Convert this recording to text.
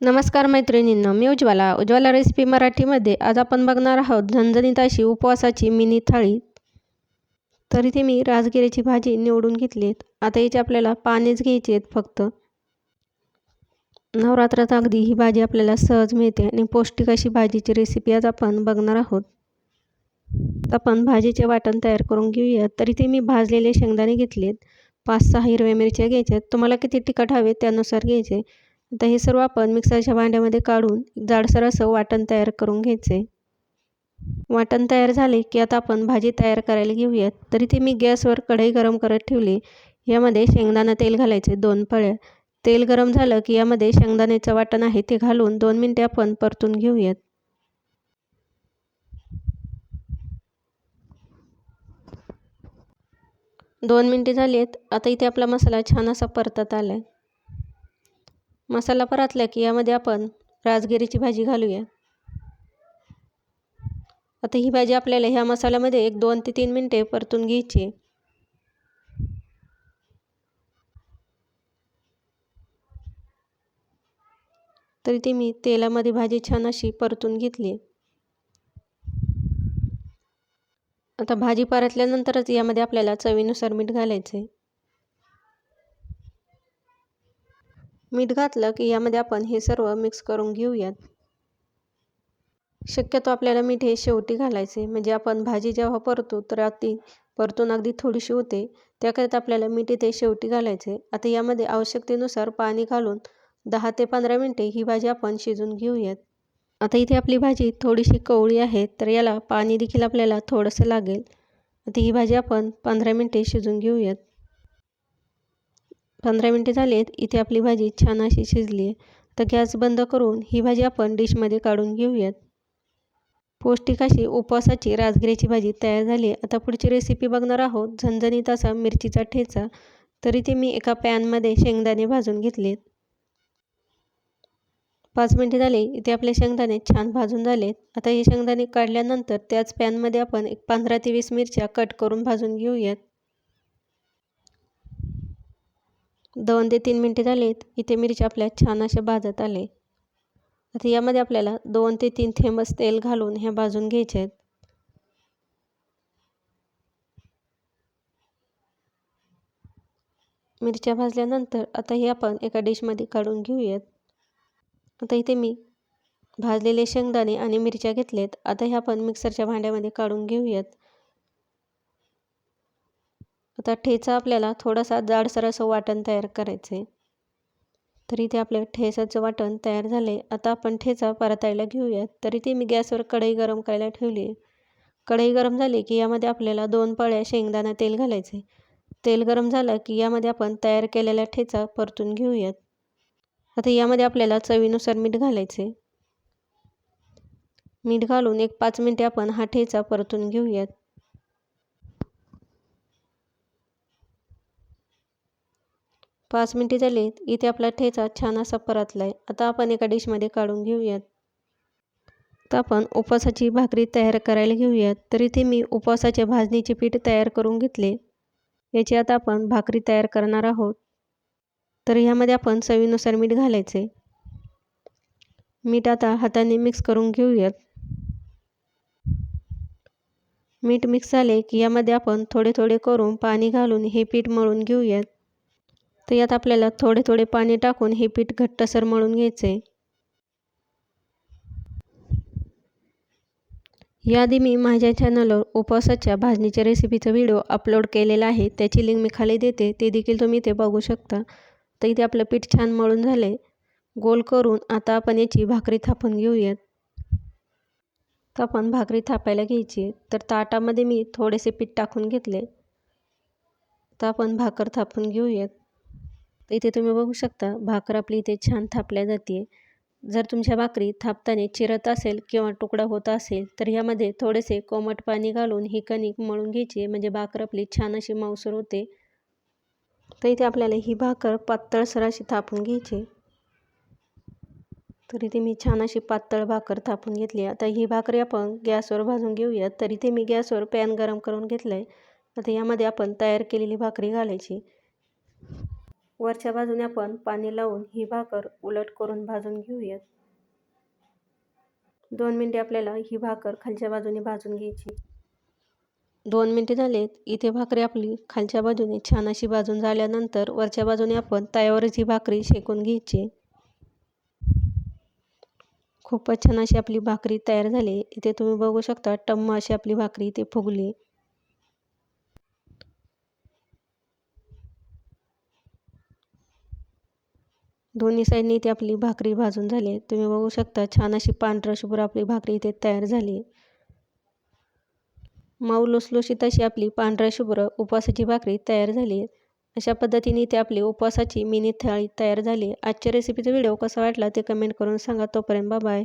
नमस्कार मैत्रिणींनो मी उज्ज्वला. उज्ज्वला रेसिपी मराठीमध्ये आज आपण बघणार आहोत झणझणीत अशी उपवासाची मिनी थाळी. तर इथे मी राजगिऱ्याची भाजी निवडून घेतली आहेत आता याचे आपल्याला पानेच घ्यायचे आहेत फक्त. नवरात्रात अगदी ही भाजी आपल्याला सहज मिळते आणि पौष्टिक अशी भाजीची रेसिपी आज आपण बघणार आहोत. आपण भाजीचे वाटण तयार करून घेऊयात तर इथे मी भाजलेले शेंगदाणे घेतलेत. पाच सहा हिरव्या मिरच्या घ्यायच्या आहेत. तुम्हाला किती तिखट हवे त्यानुसार घ्यायचे. आता हे सर्व आपण मिक्सरच्या भांड्यामध्ये काढून जाडसर असं वाटण तयार करून घ्यायचे. वाटण तयार झाले की आता आपण भाजी तयार करायला घेऊयात. तर इथे मी गॅसवर कढई गरम करत ठेवली. यामध्ये शेंगदाणा तेल घालायचे दोन पळ्या तेल गरम झालं की यामध्ये शेंगदाण्याचं वाटण आहे ते घालून दोन मिनटे आपण परतून घेऊयात. दोन मिनटे झाली आहेत आता इथे आपला मसाला छान असा परतत आला आहे मसाला परतला की यामध्ये आपण राजगिरीची भाजी घालूया. आता ही भाजी आपल्याला ह्या मसाल्यामध्ये एक दोन ते तीन मिनटे परतून घ्यायची. तरी ती मी तेलामध्ये भाजी छान अशी परतून घेतली. आता भाजी परतल्यानंतरच यामध्ये आपल्याला चवीनुसार मीठ घालायचं आहे मीठ घातलं की यामध्ये आपण हे सर्व मिक्स करून घेऊयात. शक्यतो आपल्याला मीठ हे शेवटी घालायचे म्हणजे आपण भाजी जेव्हा परतो तर ती परतून अगदी थोडीशी होते. त्याकरिता आपल्याला मीठ इथे शेवटी घालायचे आता यामध्ये आवश्यकतेनुसार पाणी घालून दहा ते पंधरा मिनटे ही भाजी आपण शिजून घेऊयात. आता इथे आपली भाजी थोडीशी कवळी आहे तर याला पाणी देखील आपल्याला थोडंसं लागेल. आता ही भाजी आपण पंधरा मिनटे शिजून घेऊयात. पंधरा मिनटे झालेत इथे आपली भाजी छान अशी शिजली आहे तर गॅस बंद करून ही भाजी आपण डिशमध्ये काढून घेऊयात. पौष्टिक अशी उपवासाची राजगिऱ्याची भाजी तयार झाली आता पुढची रेसिपी बघणार आहोत. झणझणीत असा मिरचीचा ठेचा. तरी ते मी एका पॅनमध्ये शेंगदाणे भाजून घेतलेत. पाच मिनटे झाले इथे आपले शेंगदाणे छान भाजून झालेत. आता हे शेंगदाणे काढल्यानंतर त्याच पॅनमध्ये आपण एक पंधरा ते वीस मिरच्या कट करून भाजून घेऊयात. दोन ते तीन मिनटे झालेत. इथे मिरच्या आपल्या छान अशा भाजत आले. आता यामध्ये आपल्याला दोन ते तीन थेंबस तेल घालून ह्या भाजून घ्यायचे आहेत. मिरच्या भाजल्यानंतर आता हे आपण एका डिशमध्ये काढून घेऊयात. आता इथे मी भाजलेले शेंगदाणे आणि मिरच्या घेतल्यात आता हे आपण मिक्सरच्या भांड्यामध्ये काढून घेऊयात. आता ठेचा आपल्याला थोडासा जाडसर असं वाटण तयार करायचं आहे तर इथे आपलं ठेचाचं वाटण तयार झाले आता आपण ठेचा परतायला घेऊयात. तर इथे मी गॅसवर कढई गरम करायला ठेवली कढई गरम झाली की यामध्ये आपल्याला दोन पळ्या शेंगदाणा तेल घालायचे तेल गरम झालं की यामध्ये आपण तयार केलेला ठेचा परतून घेऊयात. आता यामध्ये आपल्याला चवीनुसार मीठ घालायचे मीठ घालून एक पाच मिनटे आपण हा ठेचा परतून घेऊयात. पाच मिनटे झालीत. इथे आपला ठेचा छान असा परतला आहे आता आपण एका डिशमध्ये काढून घेऊयात. तर आपण उपवासाची भाकरी तयार करायला घेऊयात. तर इथे मी उपवासाच्या भाजणीचे पीठ तयार करून घेतले. याची आता आपण भाकरी तयार करणार आहोत. तर ह्यामध्ये आपण चवीनुसार मीठ घालायचे. मीठ आता हाताने मिक्स करून घेऊयात. मीठ मिक्स झाले की यामध्ये आपण थोडे थोडे करून पाणी घालून हे पीठ मळून घेऊयात. तर यात आपल्याला थोडे थोडे पाणी टाकून हे पीठ घट्टसर मळून घ्यायचे याआधी मी माझ्या चॅनलवर उपवासाच्या भाजणीच्या रेसिपीचा व्हिडिओ अपलोड केलेला आहे. त्याची लिंक मी खाली देते. ते देखील तुम्ही इथे बघू शकता. तर इथे आपलं पीठ छान मळून झाले गोल करून आता आपण याची भाकरी थापून घेऊयात. तर आपण भाकरी थापायला घ्यायची तर ताटामध्ये मी थोडेसे पीठ टाकून घेतले तर आपण भाकर थापून घेऊयात. तर इथे तुम्ही बघू शकता भाकर आपली इथे छान थापल्या जाते. जर तुमच्या भाकरी थापताना चिरत असेल किंवा तुकडा होत असेल तर यामध्ये थोडेसे कोमट पाणी घालून ही कणिक मळून घ्यायची म्हणजे भाकर आपली छान अशी मावसर होते. तर इथे आपल्याला ही भाकर पातळसर अशी थापून घ्यायची. तर इथे मी छान अशी पातळ भाकर थापून घेतली. आता ही भाकरी आपण गॅसवर भाजून घेऊयात तर इथे मी गॅसवर पॅन गरम करून घेतलं आहे आता यामध्ये आपण तयार केलेली भाकरी घालायची. वरच्या बाजूने आपण पाणी लावून ही भाकर उलट करून भाजून घेऊयात. दोन मिनटे आपल्याला ही भाकर खालच्या बाजूने भाजून घ्यायची. दोन मिनटे झालेत इथे भाकरी आपली खालच्या बाजूने छान अशी भाजून झाल्यानंतर वरच्या बाजूने आपण तव्यावरच ही भाकरी शेकून घ्यायची. खूपच छान अशी आपली भाकरी तयार झाली. इथे तुम्ही बघू शकता टम्म अशी आपली भाकरी इथे फुगली. दोन्ही साईडने इथे आपली भाकरी भाजून झाली तुम्ही बघू शकता छान अशी पांढरं शुभ्र आपली भाकरी इथे तयार झाली माऊ लुसलुशीत अशी आपली पांढऱ्या शुभ्र उपवासाची भाकरी तयार झाली अशा पद्धतीने इथे आपली उपवासाची मिनी थाळी तयार झाली आजच्या रेसिपीचा व्हिडिओ कसा वाटला ते कमेंट करून सांगा. तोपर्यंत बाय